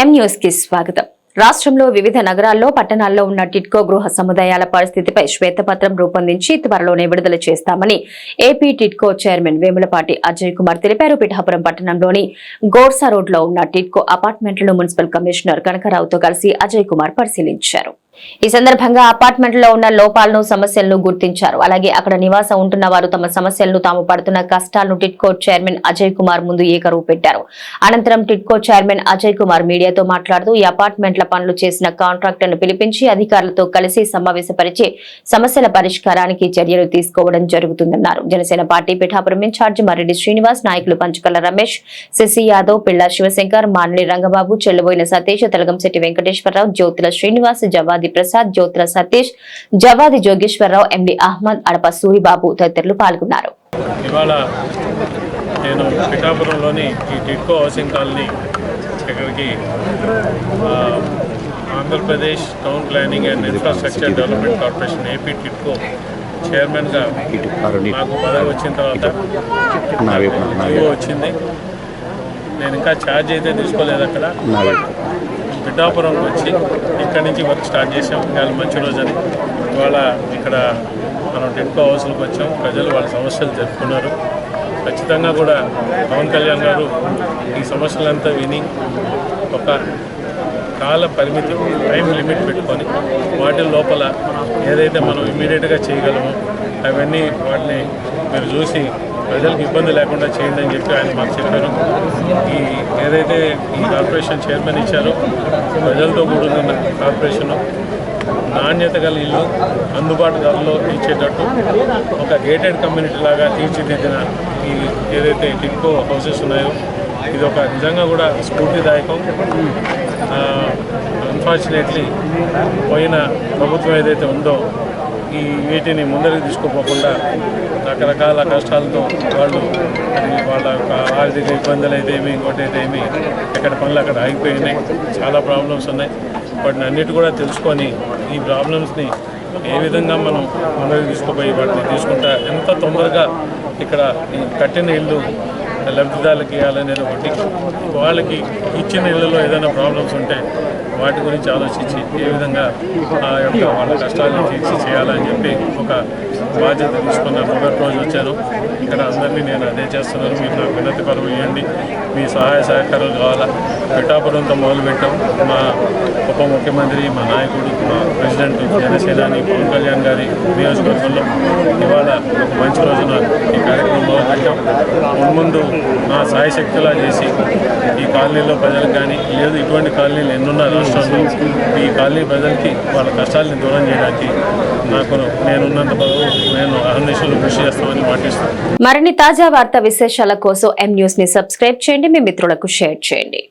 ఎం న్యూస్కి స్వాగతం. రాష్ట్రంలో వివిధ నగరాల్లో పట్టణాల్లో ఉన్న టిట్కో గృహ సముదాయాల పరిస్థితిపై శ్వేతపత్రం రూపొందించి త్వరలోనే విడుదల చేస్తామని ఏపీ టిట్కో చైర్మన్ వేములపాటి అజయ్ కుమార్ తెలిపారు. పిఠాపురం పట్టణంలోని గోర్సా రోడ్లో ఉన్న టిట్కో అపార్ట్మెంట్లను మున్సిపల్ కమిషనర్ కనకరావుతో కలిసి అజయ్ కుమార్ పరిశీలించారు. ఈ సందర్భంగా అపార్ట్మెంట్లో ఉన్న లోపాలను సమస్యలను గుర్తించారు. అలాగే అక్కడ నివాసం ఉంటున్న వారు తమ సమస్యలను తాము పడుతున్న కష్టాలను టిట్కో చైర్మన్ అజయ్ కుమార్ ముందు ఏకరువు పెట్టారు. అనంతరం టిట్కో చైర్మన్ అజయ్ కుమార్ మీడియాతో మాట్లాడుతూ ఈ అపార్ట్మెంట్ల పనులు చేసిన కాంట్రాక్టర్ను పిలిపించి అధికారులతో కలిసి సమావేశపరిచి సమస్యల పరిష్కారానికి చర్యలు తీసుకోవడం జరుగుతుందన్నారు. Janasena party Pithapuram in charge Marreddy Srinivas నాయకులు పంచుకల రమేష్ శశి యాదవ్ పిళ్ళ శివశంకర్ మాన్లి రంగబాబు చెల్లుబోయిన సతీష్ తెలగంశెట్టి వెంకటేశ్వరరావు జ్యోతుల శ్రీనివాస్ జవాది ప్రసాద్ జ్యోతుల సతీష్ జవాది జోగేశ్వరరావు ఎండి అహ్మద్ అడప సూరిబాబు తదితరులు పాల్గొన్నారు. నేను పిఠాపురంలోని ఈ టిట్కో హౌసింగ్ కాలనీ ఇక్కడికి Andhra Pradesh town planning and infrastructure development corporation AP TIDCO చైర్మన్గా నాకు పదవి వచ్చిన తర్వాత వచ్చింది. నేను ఇంకా ఛార్జ్ అయితే తీసుకోలేదు అక్కడ. పిఠాపురంకి వచ్చి ఇక్కడి నుంచి వర్క్ స్టార్ట్ చేసాం. ఇవాళ మంచి రోజని ఇవాళ ఇక్కడ మనం టిట్కో హౌస్లకు వచ్చాం. ప్రజలు వాళ్ళ సమస్యలు జరుపుకున్నారు ఖచ్చితంగా కూడా పవన్ కళ్యాణ్ గారు ఈ సమస్యలంతా విని ఒక కాల పరిమితి టైం లిమిట్ పెట్టుకొని వాటి లోపల ఏదైతే మనం ఇమీడియట్గా చేయగలమో అవన్నీ వాటిని మీరు చూసి ప్రజలకు ఇబ్బంది లేకుండా చేయండి అని చెప్పి ఆయన మాకు చెప్పారు. ఈ ఏదైతే ఈ కార్పొరేషన్ చైర్మన్ ఇచ్చారో ప్రజలతో కూడుకున్న కార్పొరేషను నాణ్యత గల ఇల్లు అందుబాటు ధరలో ఇచ్చేటట్టు ఒక గేటెడ్ కమ్యూనిటీ లాగా తీర్చిదిద్దిన ఈ ఏదైతే టిక్కో హౌసెస్ ఉన్నాయో ఇది ఒక నిజంగా కూడా స్ఫూర్తిదాయకం. అన్ఫార్చునేట్లీ పోయిన ప్రభుత్వం ఏదైతే ఉందో ఈ వీటిని ముందరికి తీసుకుపోకుండా రకరకాల కష్టాలతో వాళ్ళు వాళ్ళ యొక్క ఆర్థిక ఇబ్బందులు అయితే ఏమి ఇంకోటి అయితే ఏమి ఎక్కడ పనులు అక్కడ ఆగిపోయినాయి చాలా ప్రాబ్లమ్స్ ఉన్నాయి. వాటిని అన్నిటి కూడా తెలుసుకొని ఈ ప్రాబ్లమ్స్ని ఏ విధంగా మనం ముందరికి తీసుకుపోయి వాటిని తీసుకుంటా ఎంత తొందరగా ఇక్కడ కట్టిన ఇల్లు లబ్ధిదారులకు ఇవ్వాలనేది ఒకటి. వాళ్ళకి ఇచ్చిన ఇళ్ళలో ఏదైనా ప్రాబ్లమ్స్ ఉంటే వాటి గురించి ఆలోచించి ఏ విధంగా ఆ యొక్క వాళ్ళ కష్టాలను తీర్చి చేయాలని చెప్పి ఒక బాధ్యత తీసుకున్న మొదటి రోజు వచ్చాను ఇక్కడ అందరినీ నేను అదే చేస్తున్నాను. మీరు నాకు వినతి పరువు ఇవ్వండి. మీ సహాయ సహకారాలు కావాలా? పిఠాపురంతో మొదలుపెట్టాం మా ఉప ముఖ్యమంత్రి మా నాయకుడు మా ప్రెసిడెంట్ జనసేనాని పవన్ కళ్యాణ్ గారి నియోజకవర్గంలో ఇవాళ ఒక మంచి రోజున ఈ కార్యక్రమం పెట్టాం. ముందు నా సాయశక్తిలా చేసి ఈ కాలనీలో ప్రజలకు కానీ లేదు ఇటువంటి కాలనీలు ఎన్నున్న రాష్ట్రంలో ఈ కాలనీ ప్రజలకి వాళ్ళ కష్టాలని దూరం చేయడానికి నాకు నేనున్నంత నేను అహర్నిశలు కృషి చేస్తామని మాటిస్తాను మరిన్ని తాజా వార్త విశేషాల కోసం ఎం న్యూస్ని సబ్స్క్రైబ్ చేయండి మీ మిత్రులకు షేర్ చేయండి.